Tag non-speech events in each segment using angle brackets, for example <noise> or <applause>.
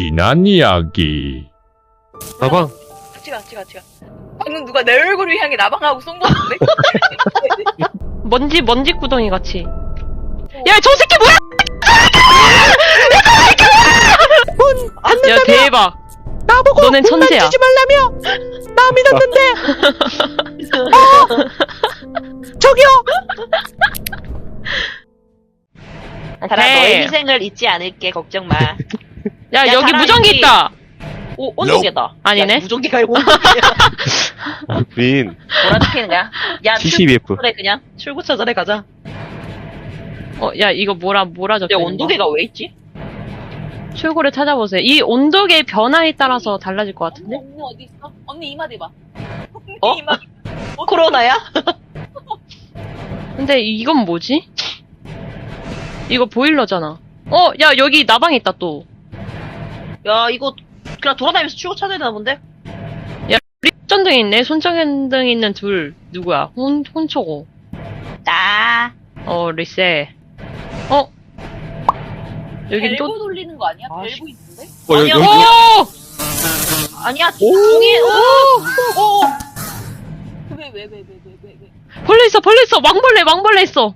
지난 이야기. 나방 같이 가, 같이 가, 같이 가. 방금 누가 내 얼굴을 향해 나방하고 쏜 거 같은데? <laughs> 먼지 먼지 구덩이 같이. 야 저 새끼 뭐야? 야 대박. 나보고 너넨 문만 천재야. 주지 말라며 나 믿었는데 <laughs> 어 저기요 달아 너의. 희생을 잊지 않을게 걱정 마. 야, 야, 여기 무전기. 있다. 오 온도계다. 아니네. <laughs> 야, 무전기가 아니고 온도계야. 빈 뭐라 찍히는 거야? 야 72F 출구차전에 그냥 출구차 전에 가자. 어, 야 이거 뭐라 뭐라 적혀 야 있는 온도계가 왜 있지? 출구를 찾아보세요. 이 온도계 변화에 따라서 달라질 것 같은데? 언니 어디 있어? 언니 이마 대봐. <laughs> 어? 이마. 코로나야? 근데 이건 뭐지? 이거 보일러잖아. 어, 야 여기 나방 있다 또. 야 이거 그냥 돌아다니면서 출구차전에 나 본데? 손전등 있네. 손전등 있는 둘 누구야? 혼 혼초고. 나. 어 리세. 어? 여기 또. 돌리는 거 아니야? 아, 밸브 있는데? 어 여기 아니야. 여기 오! 아니야. 종이. 오. 오. 왜 왜 왜 왜 왜 왜 왜? 벌레 있어, 벌레 있어. 왕벌레, 왕벌레 있어.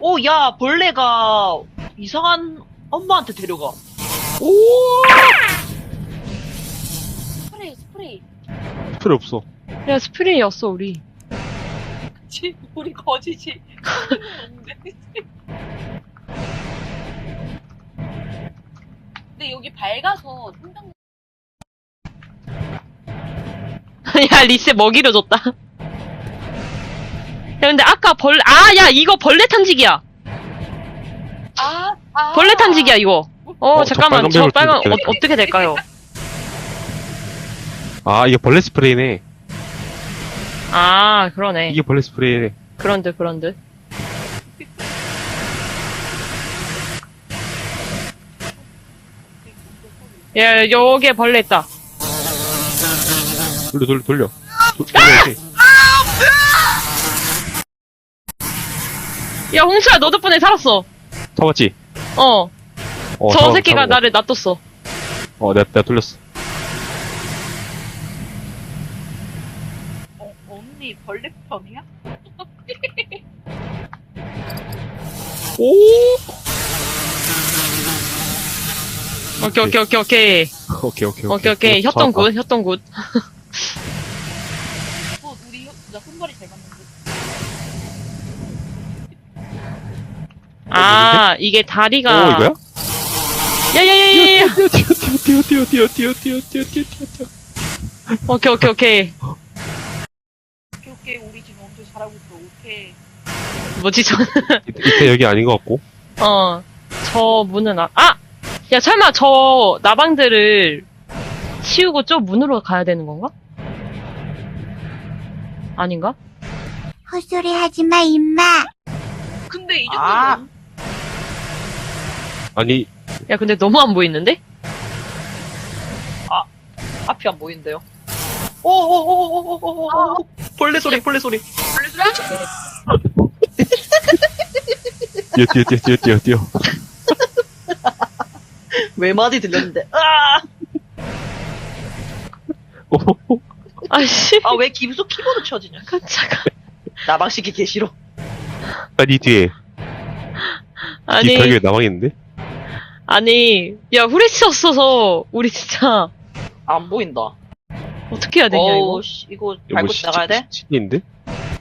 오, 야, 벌레가 이상한 엄마한테 데려가. 스프레이, 스프레이. 필요 없어 야 스프레이였어 우리. 지, 우리 거지지. 근데 여기 밝아서 생각 <laughs> 야 리세 먹이로 줬다. 야 근데 아까 벌, 아 야 이거 벌레 탐지기야. 아, 아. 벌레 탐지기야 이거. 어, 어, 저 잠깐만 빨간 저 벨을 빨간 어, 어떻게 될까? 어떻게 될까요? 아 이게 벌레 스프레이네 아 그러네. 이게 벌레 스프레이네 그런데 그런데. 야 여기에 벌레 있다. 돌려 돌려 돌려 도- 돌려야지 야 홍수야 너 덕분에 살았어. 잡았지? 어. 어, 저 잡아, 새끼가 잡아. 나를 놔뒀어. 어, 내가, 내가 돌렸어. 어, 언니 벌레 편이야? 오! 오케이, 오케이, 오케이, 오케이. 오케이, 오케이. 오케이, 오케이. 협동 굿, 협동 굿. 어, 우리 나 손발이 잘 맞는데. 아, 이게 다리가. 이거야? 야야야야야. 뛰어 뛰어 뛰어 뛰어 뛰어 뛰어 뛰어 뛰어 뛰어 뛰어 뛰어 오케이 오케이 오케이. 오케이, 오케이, 우리 지금 엄청 잘하고 있어. 오케이. 뭐지 저? 이때, 이때 여기 아닌 것 같고 어. 저 문은 아. 아! 야 설마 저 나방들을 치우고 저 문으로 가야 되는 건가? 아닌가? 헛소리 하지 마, 임마. 근데 이 정도면 아. 아니 야 근데 너무 안 보이는데? 앞이 안 보이는데요. 오오오오오오오 벌레 소리 벌레 소리. 벌레 소리? 뛰어 뛰어 뛰어 뛰어 뛰어 뛰어 <laughs> 외마디 들렸는데. 아! 오 아씨. 아 왜 김속 키보드 쳐지냐? 깜짝아. 나방시키 개 싫어. 아니 뒤에 뒤 아니 벽에 나방 있는데 아니 야 후레쉬 없어서 우리 진짜 안 보인다. 어떻게 해야 되냐 이거? 어우 씨, 이거 밟고 지나가야 돼? 신인데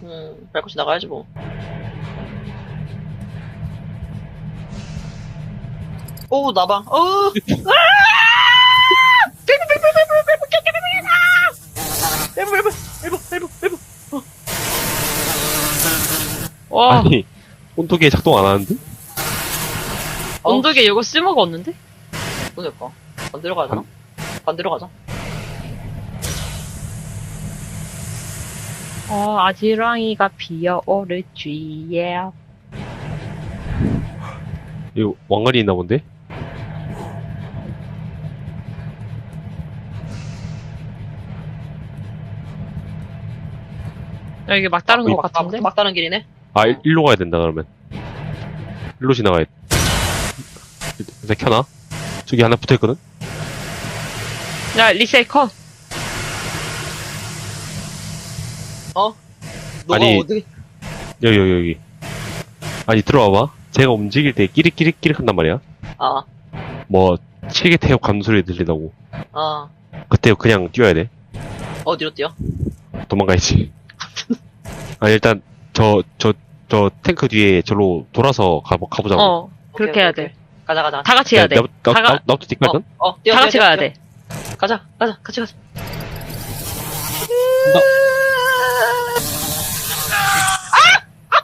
음 밟고 지나가야지 뭐. 오 나방. 어. 와 아니 온도계 작동 안 하는데 온도계 이거 쓸모가 없는데? 그러니까 반대로 가자. 반대로 가자. 어 아지랑이가 피어오르지 예. 이거 왕관이 있나 본데 야 이게 막다른 것 막, 같은데? 막 다른 길이네. 아 일- 일로 가야 된다 그러면 일로 지나가야 돼 일단 켜놔 저기 하나 붙어있거든 야, 리셀 컷. 어? 너가 아니. 어디? 여기, 여기, 여기. 아니, 들어와봐. 제가 움직일 때 끼릭끼릭끼릭 한단 말이야. 아, 뭐, 시계 태엽 가는 소리 들린다고. 아, 그때 그냥 뛰어야 돼. 어디로 뛰어? 도망가야지. <laughs> 아, 일단, 저, 저, 저 탱크 뒤에 절로 돌아서 가, 가보자고. 어, 그렇게 오케이, 해야 오케이, 돼. 가자, 가자. 다 같이 해야 돼. 나, 나, 다, 나, 가, 나, 나부터 뒷갈던? 어, 어, 뛰어, 다 뛰어, 같이 뛰어, 가야 뛰어. 돼. 가자, 가자, 같이 가자.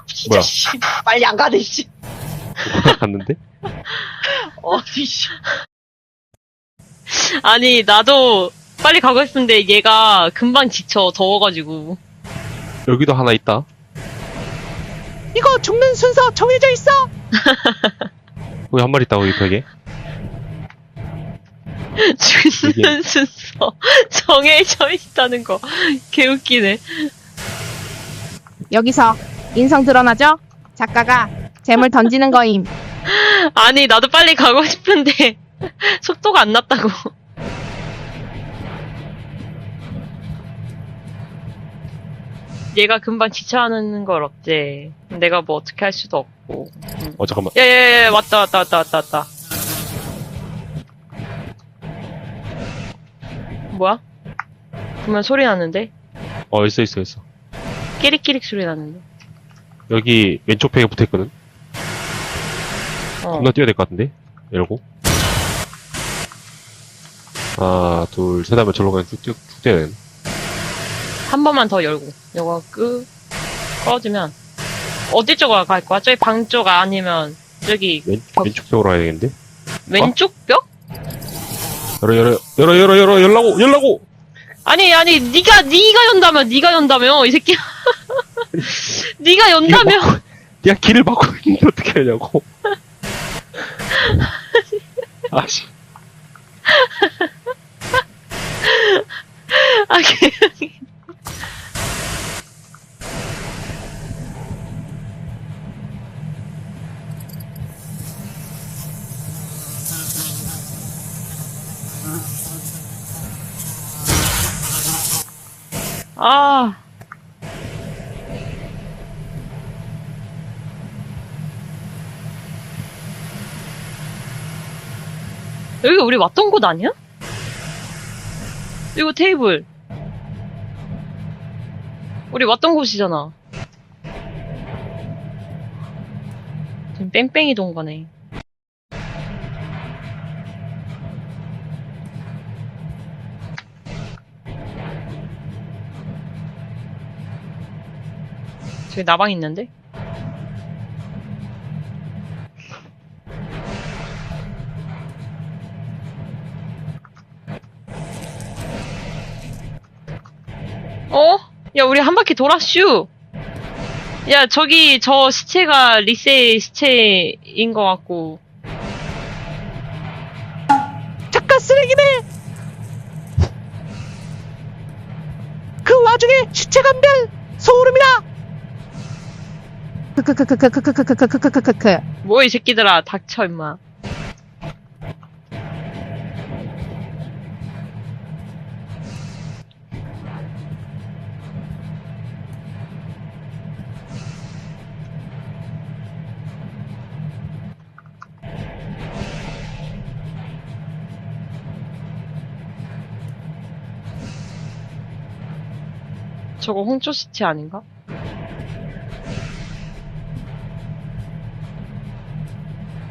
진짜, 뭐야? 씨. 빨리 안 가네, 씨. 갔는데? <laughs> 어디, 씨. 아니, 나도 빨리 가고 싶은데 얘가 금방 지쳐, 더워가지고. 여기도 하나 있다. 이거 죽는 순서 정해져 있어. <laughs> 여기 한 마리 있다, 여기 벽에. <laughs> 죽는 순서 정해져 있다는 거. 개웃기네. 여기서 인성 드러나죠? 작가가 잼을 던지는 거임. <laughs> 아니, 나도 빨리 가고 싶은데 <laughs> 속도가 안 났다고. 얘가 금방 지쳐하는 걸 어째. 내가 뭐 어떻게 할 수도 없고. 어, 잠깐만. 야야야 왔다 왔다 왔다 왔다 왔다. 뭐야? 그러면 소리 나는데? 어, 있어, 있어, 있어. 끼릭끼릭 소리 나는데. 여기 왼쪽 벽에 붙어 있거든. 어. 겁나 뛰어야 될 것 같은데? 이러고. 하나, 둘, 셋 하면 절로 그냥 쭉, 쭉, 쭉 뛰어야 되네. 한 번만 더 열고. 이거 끄, 꺼지면. 어디 쪽으로 갈 거야? 저기 방 쪽 아니면 저기 왼, 벽. 왼쪽 벽으로 가야 되겠는데? 왼쪽 벽? 열어, 열어, 열어, 열어, 열어, 열라고, 열라고! 아니 아니 네가 네가 연다며 네가 연다며 이 새끼야. <laughs> 네가 연다며. 야, 길을 막고 있는데 어떻게 하냐고. <laughs> 아씨. 아, 개- 아. 여기 우리 왔던 곳 아니야? 이거 테이블. 우리 왔던 곳이잖아. 지금 뺑뺑이 동거네. 저기 나방 있는데? 어? 야, 우리 한 바퀴 돌았슈! 야, 저기, 저 시체가 리세의 시체인 것 같고. 작가 쓰레기네. 그 와중에 시체 감별 소름이다. 크크크크크크크크크크크크크크. 뭐야, 이 새끼들아. 닥쳐, 임마. 저거 홍초 시체 아닌가?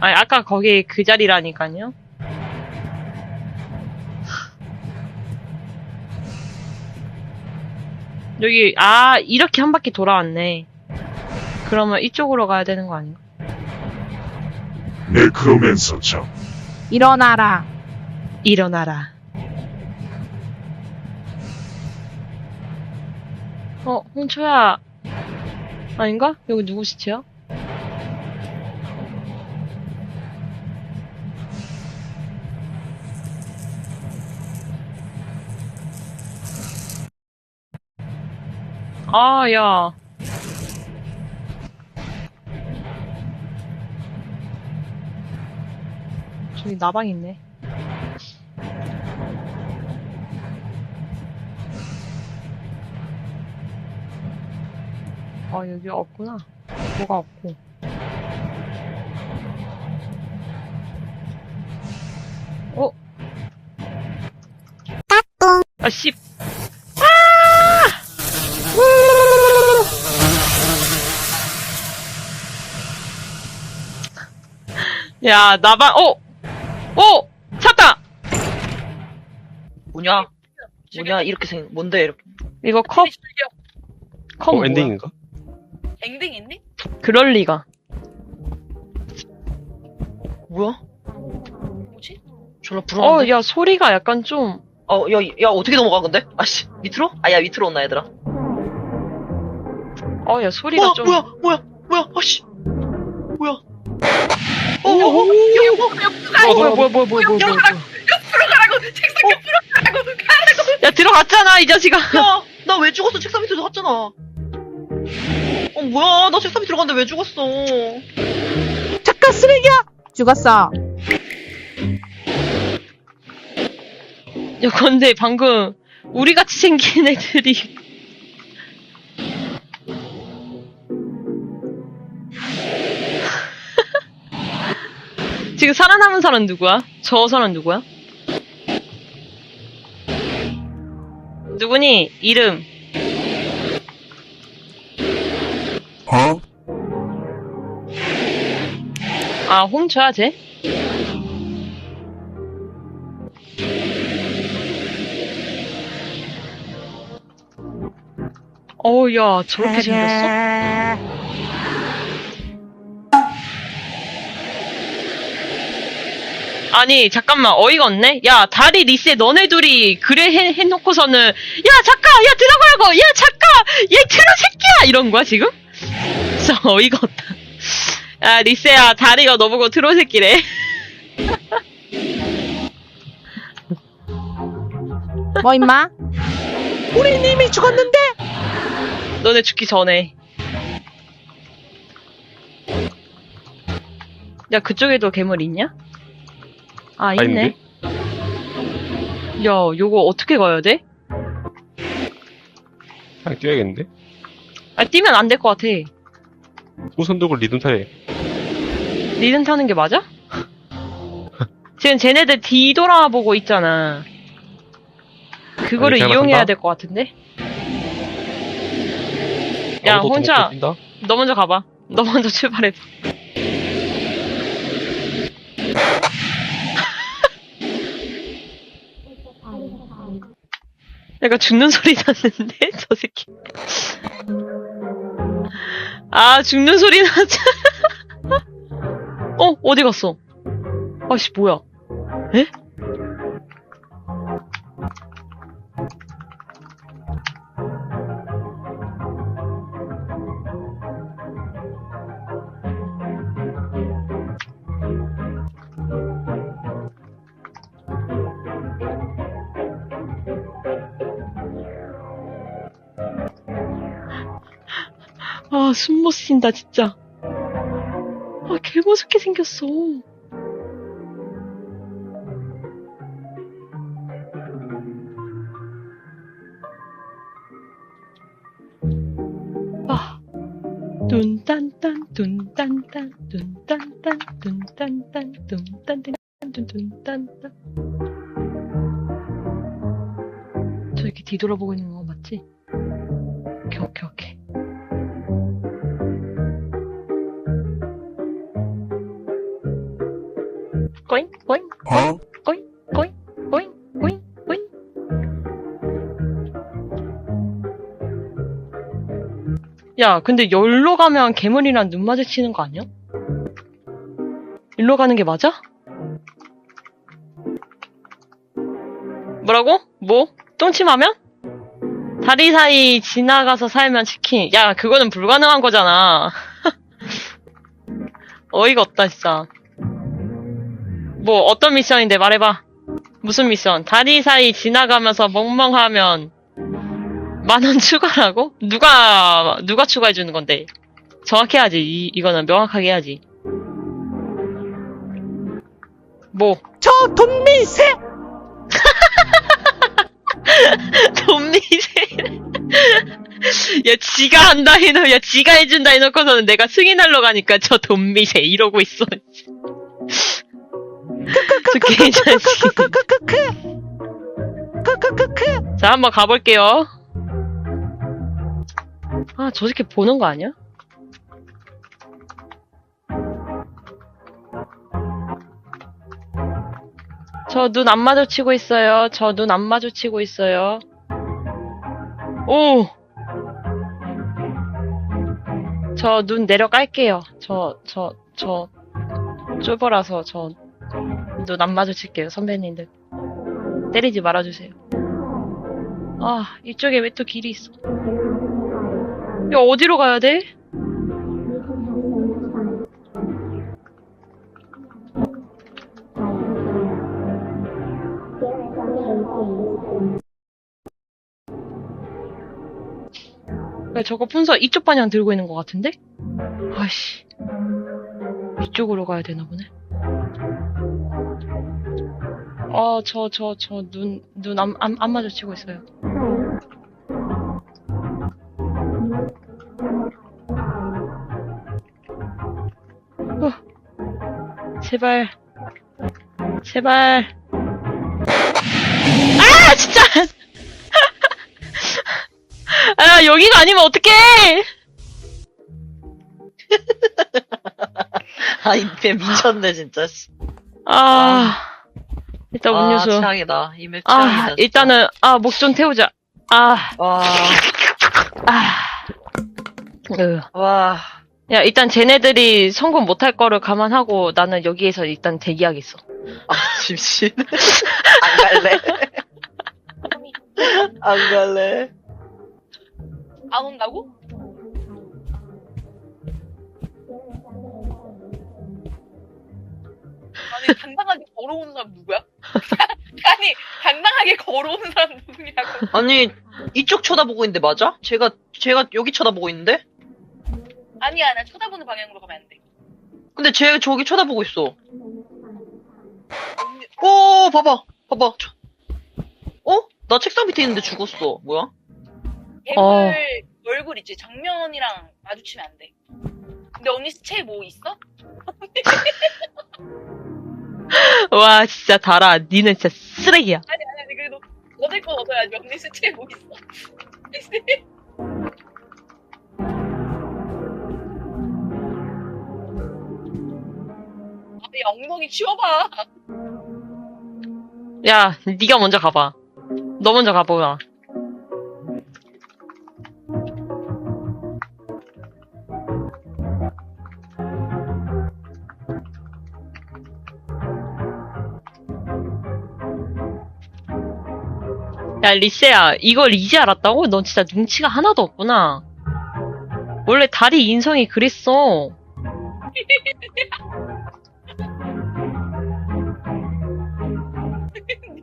아니, 아까 거기 그 자리라니까요? 여기, 아, 이렇게 한 바퀴 돌아왔네. 그러면 이쪽으로 가야 되는 거 아닌가? 네크로맨서 적 일어나라. 일어나라. 어, 홍초야. 아닌가? 여기 누구 시체야? 아, 야. 저기 나방 있네. 아, 여기 없구나. 뭐가 없고. 어? 까꿍. 아, 씨. 야, 나방, 어! 어! 찾다! 뭐냐? 뭐냐? 이렇게 생, 뭔데, 이렇게. 이거 컵, 컵 어, 뭐야? 엔딩인가? 엔딩, 엔딩? 그럴 리가. 뭐야? 뭐지? 졸라 어, 불안한데? 야, 소리가 약간 좀, 어, 야, 야, 어떻게 넘어가, 근데? 아씨, 밑으로? 아, 야, 밑으로 온나, 얘들아. 어, 야, 소리가 어, 좀. 뭐야, 뭐야, 뭐야, 아씨. 뭐야. 어, 어, 어, 야, 야, 뭐, 야, 어, 뭐야, 뭐야, 뭐야, 뭐야, 뭐야, 뭐야. 들어가라고! 책상 옆으로 가라고! 가라고! 야, 들어갔잖아, 이 자식아. 야, 나 왜 죽었어? 책상 밑에 들어갔잖아. 어, 뭐야, 나 책상 밑에 들어갔는데 왜 죽었어? 작가 쓰레기야! 죽었어. 야, 근데 방금, 우리 같이 생긴 애들이. 지금 살아남은 사람 누구야? 저 사람 누구야? 누구니? 이름. 아, 홈쳐야 돼? 어우, 야, 저렇게 생겼어? 아니, 잠깐만, 어이가 없네? 야, 다리 리세 너네 둘이 그래 해, 해놓고서는, 야, 작가! 야, 들어가라고! 야, 작가! 얘 트로 새끼야! 이런 거야, 지금? 진짜 <laughs> 어이가 없다. 야, 리세야, 다리가 너보고 트로 새끼래. 뭐 임마? 우린 이미 죽었는데? 너네 죽기 전에. 야, 그쪽에도 괴물 있냐? 아, 있네. 야, 요거 어떻게 가야 돼? 그냥 뛰어야겠는데? 아, 뛰면 안 될 것 같아. 우선 들고 리듬 타래. 리듬 타는 게 맞아? <laughs> 지금 쟤네들 뒤돌아보고 있잖아. 그거를 아니, 이용해야 간다? 될 것 같은데? 야, 혼자? 너 먼저 가봐. 너 먼저 출발해봐. 내가 죽는 소리 났는데? <laughs> 저 새끼. 아, 죽는 소리 났잖아. <laughs> 어, 어디 갔어? 아씨, 뭐야? 에? 아, 숨못 쉰다, 진짜. 아, 개무섭게 생겼어. 아. 둔딴딴, 둔딴딴, 둔딴딴, 둔딴딴, 둔딴딴, 둔딴딴. 저 이렇게 뒤돌아보고 있는 거 맞지? 오케이, 오케이, 오케이. 꼬잉, 꼬잉, 꼬잉, 꼬잉, 꼬잉, 꼬잉, 꼬잉, 꼬잉. 야, 근데 열로 가면 괴물이랑 눈 마주치는 거 아니야? 일로 가는 게 맞아? 뭐라고? 뭐? 똥침하면? 다리 사이 지나가서 살면 치킨. 야, 그거는 불가능한 거잖아. <laughs> 어이가 없다, 진짜. 뭐, 어떤 미션인데 말해봐. 무슨 미션? 다리 사이 지나가면서 멍멍하면 만 원 추가라고? 누가, 누가 추가해 주는 건데? 정확히 해야지. 이, 이거는 명확하게 해야지. 뭐, 저 돈미세! 돈미세. <laughs> <laughs> 야, 지가 한다 해놓, 야, 지가 해준다 해놓고서는 내가 승인하러 가니까 저 돈미세 이러고 있어. 저 개자식. 크크크크. 자, 한번 가볼게요. 아, 저 새끼 보는 거 아니야? 저 눈 안 마주치고 있어요. 저 눈 안 마주치고 있어요. 오! 저 눈 내려깔게요. 저, 저, 저, 쫄보라서 저 눈 안 마주칠게요, 선배님들. 때리지 말아주세요. 아, 이쪽에 왜 또 길이 있어? 야, 어디로 가야 돼? 야, 저거 fun서 이쪽 방향 들고 있는 것 같은데? 아씨. 이쪽으로 가야 되나 보네. 어, 저, 저, 저, 눈, 눈 안, 안, 안 마주치고 있어요. 어. 제발. 제발. 아, 진짜! <laughs> 아, 여기가 아니면 어떡해! <laughs> 아, 이배 미쳤네, 진짜. 씨. 아, 일단 음료수. 아, 최악이다. 이맵 아, 최악이다. 진짜. 일단은, 아, 목 좀 태우자. 아, 와, 아. 으. 와. 야, 일단 쟤네들이 성공 못할 거를 감안하고 나는 여기에서 일단 대기하겠어. 아, 심신. <laughs> 안 갈래. <laughs> 안 갈래. 안 온다고? 아니 당당하게 걸어오는 사람 누구야? <laughs> 아니 당당하게 걸어오는 사람 누구냐고 아니, 이쪽 쳐다보고 있는데 맞아? 제가, 제가 여기 쳐다보고 있는데? 아니야 나 쳐다보는 방향으로 가면 안 돼 근데 쟤 저기 쳐다보고 있어. 오, 봐봐. 봐봐. 저- 어? 나 책상 밑에 있는데 죽었어. 뭐야? 괴물 어. 얼굴 있지 정면이랑 마주치면 안 돼 근데 언니 시체에 뭐 있어? <laughs> 와, 진짜 달아. 니는 진짜 쓰레기야. 아니 아니 그래도 얻을 건 얻어야지 언니 시체에 뭐 있어 <laughs> 아니 엉덩이 치워봐 야, 니가 먼저 가봐. 너 먼저 가보라. 야, 리세야, 이걸 이제 알았다고? 넌 진짜 눈치가 하나도 없구나. 원래 다리 인성이 그랬어.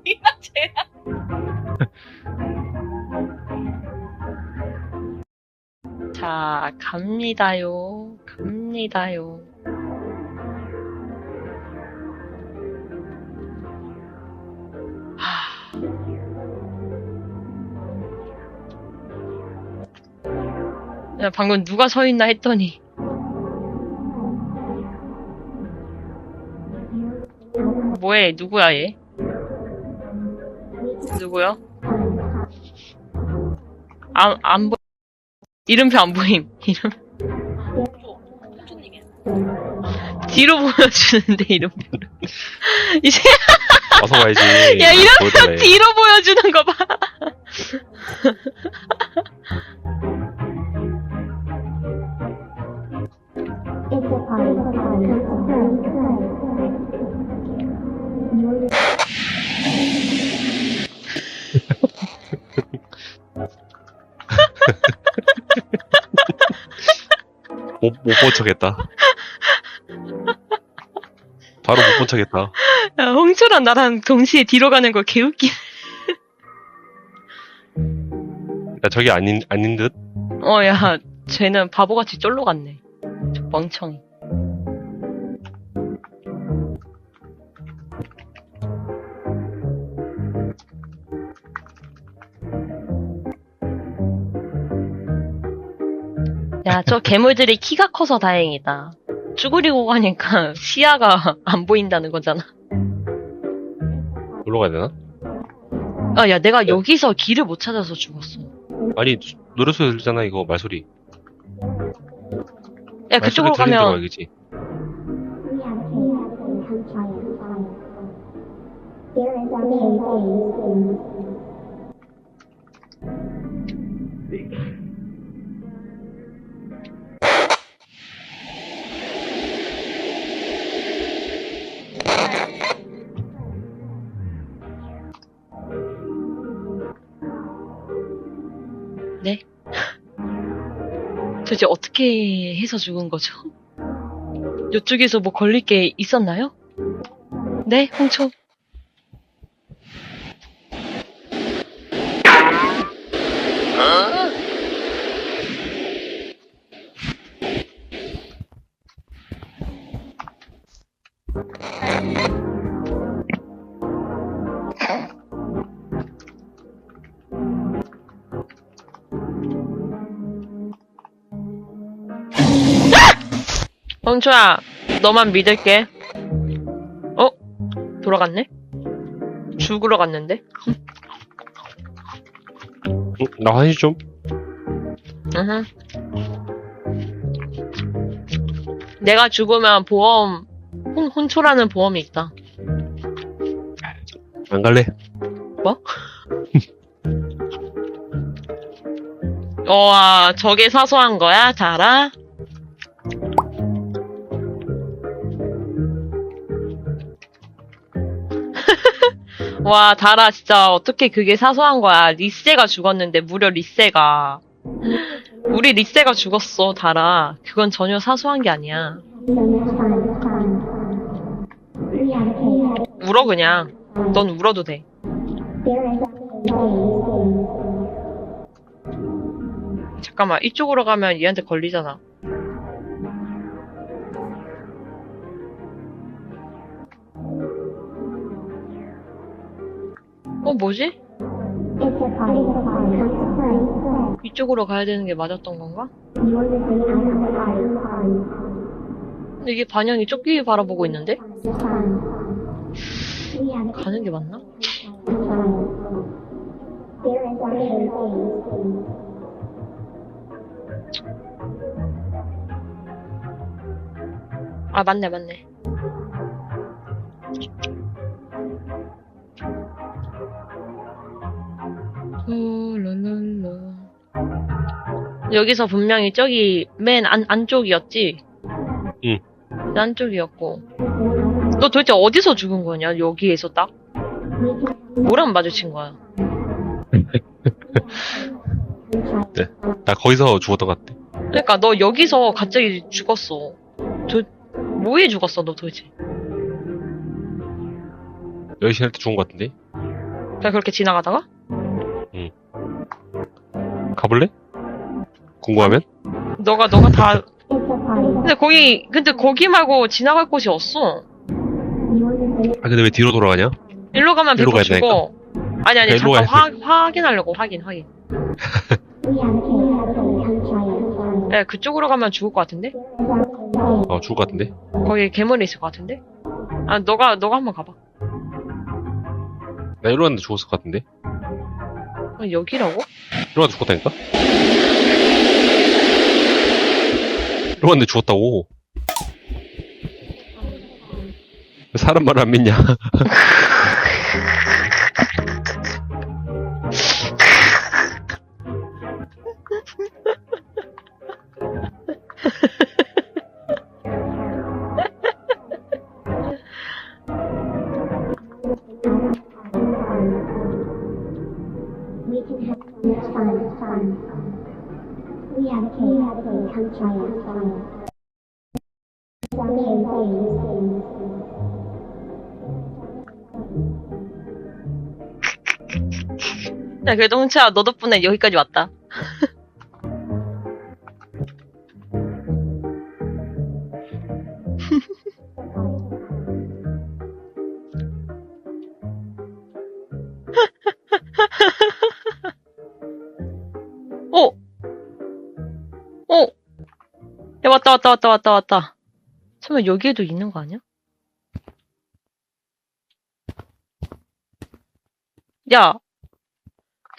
니나 <laughs> 쟤야 자, 갑니다요. 갑니다요. 야, 방금 누가 서 있나 했더니. 뭐해, 누구야, 얘? 누구야? 안, 안 보, 이름표 안 보임. 이름, 뒤로 보여주는데, 이름표를. 이제, 어서 와야지. 야, 이름표. 뒤로 보여주는 거 봐. 못, 못본 척했다. 바로 못 본 척했다. 야, 홍초랑 나랑 동시에 뒤로 가는 거 개웃기. 야, 저기 아닌, 아닌 듯? 어, 야, 쟤는 바보같이 쫄러 갔네. 저 멍청이. 야, 저 괴물들이 키가 커서 다행이다. 쭈그리고 가니까 시야가 안 보인다는 거잖아. 놀러 가야 되나? 아, 야, 내가 여기서 길을 못 찾아서 죽었어. 아니 노래 소리 들리잖아 이거 말소리. 야, 그쪽으로 말소리 들리는 가면, 가야겠지. 도대체 어떻게 해서 죽은 거죠? <laughs> 이쪽에서 뭐 걸릴 게 있었나요? 네, 홍초. 홍초야, 너만 믿을게. 어? 돌아갔네? 죽으러 갔는데? 응, 나 화장실 좀. 으흠. 내가 죽으면 보험, 혼, 혼초라는 보험이 있다. 안 갈래. <laughs> 와, 저게 사소한 거야, 달아? 와, 달아, 진짜, 어떻게 그게 사소한 거야. 리세가 죽었는데, 무려 리세가. 우리 리세가 죽었어, 달아. 그건 전혀 사소한 게 아니야. 울어, 그냥. 넌 울어도 돼. 잠깐만, 이쪽으로 가면 얘한테 걸리잖아. 뭐지? 이쪽으로 가야 되는 게 맞았던 건가? 근데 이게 반영이 쫓기 바라보고 있는데? 가는 게 맞나? 아, 맞네, 맞네. 룰루룰루. 여기서 분명히 저기 맨 안, 안쪽이었지? 응. 안쪽이었고. 너 도대체 어디서 죽은 거냐? 여기에서 딱? 뭐랑 마주친 거야? <laughs> 나 거기서 죽었던 것 같아. 그러니까 너 여기서 갑자기 죽었어. 도, 뭐에 죽었어, 너 도대체? 열심히 할 때 죽은 것 같은데. 그냥 그렇게 지나가다가? 가볼래? 궁금하면? 너가, 너가 다. 근데 거기, 근데 거기 말고 지나갈 곳이 없어. 아 근데 왜 뒤로 돌아가냐? 일로 가면 일로 100% 가야 죽어. 아니, 아니, 일로 잠깐 가야 확, 확인하려고, 확인, 확인. <laughs> 야, 그쪽으로 가면 죽을 것 같은데? 어 죽을 것 같은데. 거기 괴물이 있을 것 같은데? 아, 너가, 너가 한번 가봐. 나 이리로 갔는데 죽었을 것 같은데. 어, 여기라고? 갔는데 죽었다니까? 갔는데 죽었다고. 왜 사람 말을 안 믿냐? <laughs> 그래도 홍채야, 너 덕분에 여기까지 왔다. <laughs> 어? 어? 왔다, 왔다, 왔다, 왔다, 왔다. 설마 여기에도 있는 거 아니야? 야,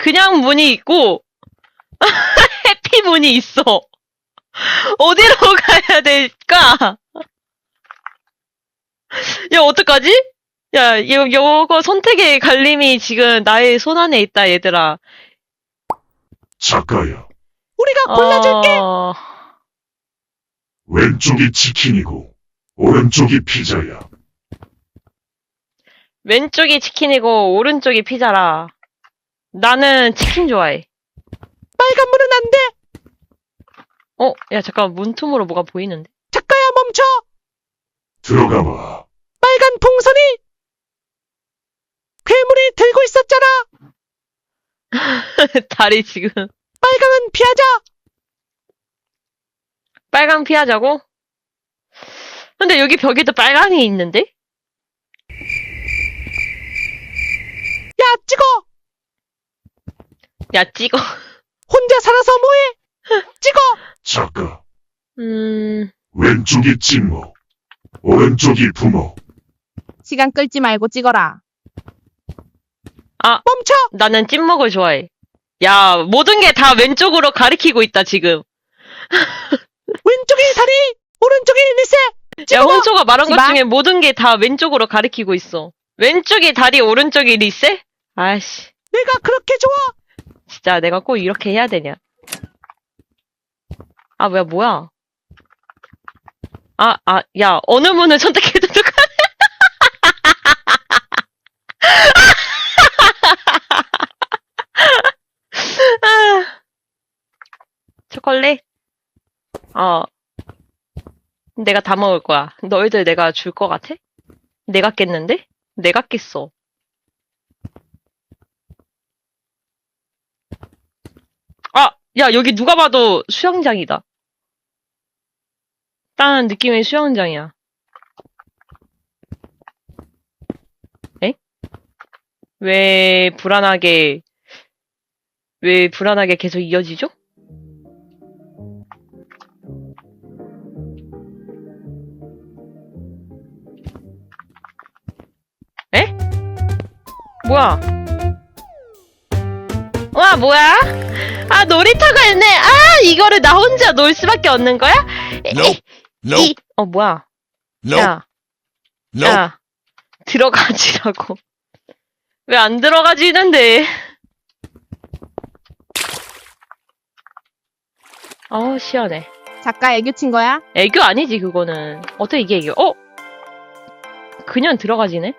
그냥 문이 있고, <laughs> 해피 문이 있어. 어디로 <laughs> 가야 될까? 야, 어떡하지? 야, 요, 요거 선택의 갈림이 지금 나의 손 안에 있다, 얘들아. 작가야, 우리가 골라줄게. 어... 왼쪽이 치킨이고, 오른쪽이 피자야. 왼쪽이 치킨이고 오른쪽이 피자라. 나는 치킨 좋아해. 빨간 물은 안 돼. 어, 야 잠깐 문틈으로 뭐가 보이는데? 작가야 멈춰. 들어가 봐. 빨간 풍선이 괴물이 들고 있었잖아. <laughs> 다리 지금 빨강은 피하자. 빨강 피하자고? 근데 여기 벽에도 빨강이 있는데? 야 찍어. 야 찍어. 혼자 살아서 뭐해? 찍어. 작가, 음, 왼쪽이 찐모, 오른쪽이 부모. 시간 끌지 말고 찍어라. 아 멈춰. 나는 찐먹을 좋아해. 야 모든 게 다 왼쪽으로 가리키고 있다 지금. <laughs> 왼쪽이 다리, 오른쪽이 리셋. 야 찍어. 홍초가 말한 것 지마. 중에 모든 게 다 왼쪽으로 가리키고 있어. 왼쪽이 다리, 오른쪽이 리셋? 아이씨. 내가 그렇게 좋아. 진짜 내가 꼭 이렇게 해야 되냐? 아, 뭐야, 뭐야? 아, 아, 야, 어느 문을 선택해도? 아. <laughs> 초콜릿? 어. 내가 다 먹을 거야. 너희들 내가 줄 거 같아? 내가 깼는데? 내가 깼어. 아, 야, 여기 누가 봐도 수영장이다. 딴 느낌의 수영장이야. 에? 왜 불안하게, 왜 불안하게 계속 이어지죠? 에? 뭐야? 와, 뭐야? 아, 놀이터가 있네. 아, 이거를 나 혼자 놀 수밖에 없는 거야? Nope. 이, 어, 뭐야? Nope. 야, Nope. 야, 들어가지라고. <laughs> 왜 안 들어가지는데? 어우, 시원해. 작가 애교 친 거야? 애교 아니지, 그거는. 어떻게 이게 애교? 어? 그냥 들어가지네?